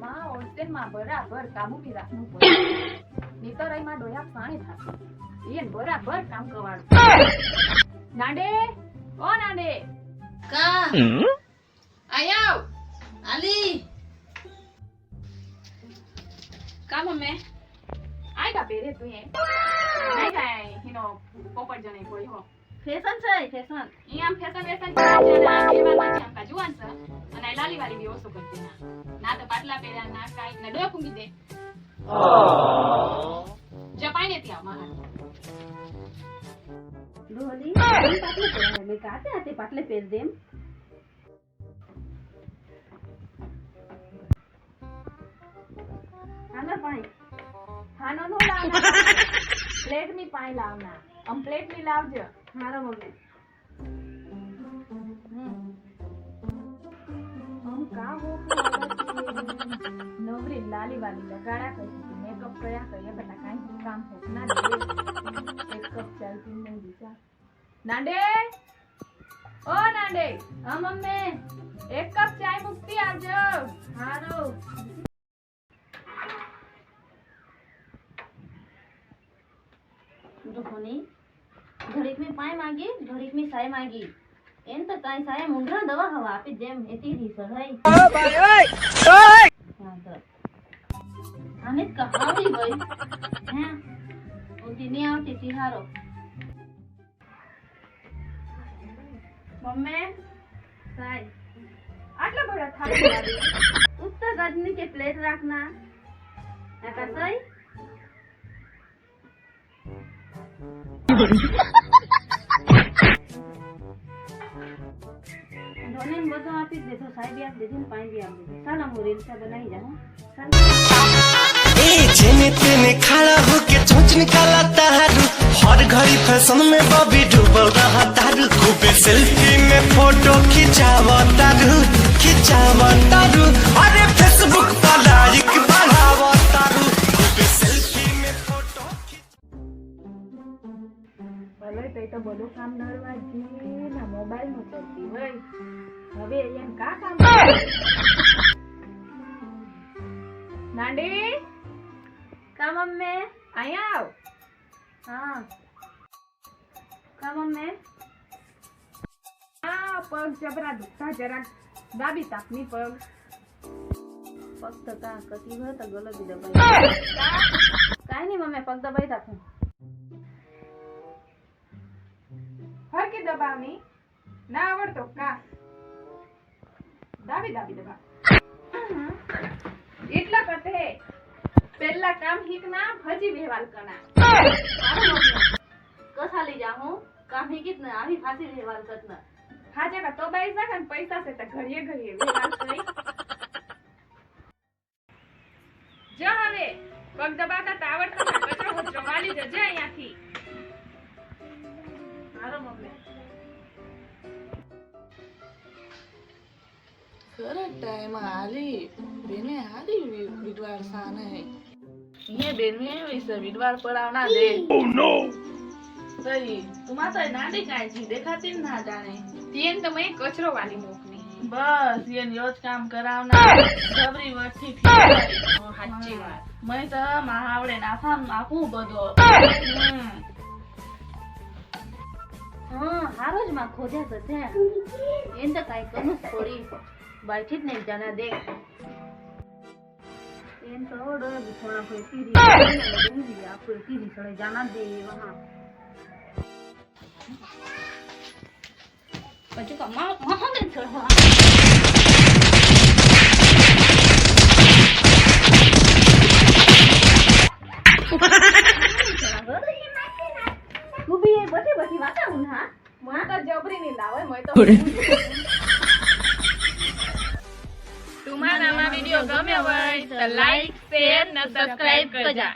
માં હોસ્ટેલમાં બરાબર કાબુ બી રાખવું પડે. નહીતર એમાં ડોયા પાણી થશે. એને બરાબર કામ કરવાનું. નાંડે ઓ નાંડે. કા? આય આલી. કામ મે આય કા પેરે તું એ આય કાય હિનો પોપટ જણે કોઈ હો. ફેશન છે ફેશન. ઈ આમ ફેશન ફેશન કરે છે ને એવા માં આમ કા જુવાન છે. અને આ લાલી વાલી બી ઓછો કરતી ના તો ના કાઈ નડવા કુંગી દે. જપાઈ ને ત્યાં મહાન ડોલી પાટલે પહેરાય મેં કાતે આતે પાટલે પહેર દેમ આના પાણી હાનો નો લાવના. પ્લેટની પાણી લાવના. આમ પ્લેટની લાવજો મારો મમ્મી કા હો નવરી લાલી વાલી લગાડા કરી મેકઅપ કર્યા કરીએ બેટા કાંઈ કામ હોત ના મેકઅપ ચાલતી નહીં બીજા નાંડે ઓ નાંડે હા મમ્મી એક કપ ચાય મૂકતી આવજો હારો ડોની ઘડીક મેં પાય માગી ઘડીક મેં સાય માગી એન તો કાઈ સાયા મુંડરા દવા હવા આપી જેમ એતી રીસર હઈ ઓ ભાઈ ગઈ હે? આવતી સિહારો મમ્મે આટલા બડા ઉત્તર ગજની કે પ્લેટ રાખના? આપી જ દીધું સાહેબ બી આપી દીધી ને પાણી બી આપી દીધું ચાલો હું રીલ્સ બનાવી જાઉં ચાલો ए जेने तेने खड़ा होके चोंच निकाला तारू हर घड़ी फैशन में बॉबी डूबल रहा तारू खूबे सेल्फी में फोटो खिंचावा तारू खिंचावा तारू अरे फेसबुक पर लाइक ભલે તો એ તો બધું કામ નડવા જી ના મોબાઈલનું કરતી હોય હવે એને કા કામ નાંડી કા મમ્મી અહીંયા આવ હા કા મમ્મી આ પગ જબરા દુખતા જરાક દાબી તાપની પગ પગ તો કા કતી હોય તો ગલો બી દબાઈ કાંઈ નહીં મમ્મી પગ દબાઈ રાખું હરકી દબાવની? ના આવડતો. કા? દાબી દાબી દબા એટલા કથે પહેલા કામ હિક ના ભજી વેવાલ કના કસા લઈ જાઉં કામ હિક કિતને આવી ફાસી વેવાલ કતના હાજે કા તો બાઈ સાકા કન પૈસા છે તો ઘડીએ ઘડીએ વેવાલ કરી. જા હવે પગ દબાતા તો આવડતો ને કચરો કચરો જજે અહીંયાથી. હારો મમ્મી. ને oh, ના જાણે. તેન તમે કચરો વાલી મોકલી બસ એન યોજ કામ કરાવના. સબરી તો મહાવડે નાફા આપું બધો. હા, હારો જ માં ખોજ્યા તો છે. એમ તો કાંઈ કરું છોડી થોડી. બાઈથી જ નહીં જાના દે. એમ તો ઓડો થોડા કોઈ ડુંગળી આપણે તીરી સડે જાના દે વહાં પછી કમા વહાં દે બધી બધી વાતા હું હા માં તો જબરી ની લાવે મેં તો તમારામાં વિડિયો ગમ્યો હોય તો લાઈક શેર અને સબસ્ક્રાઇબ કરજા.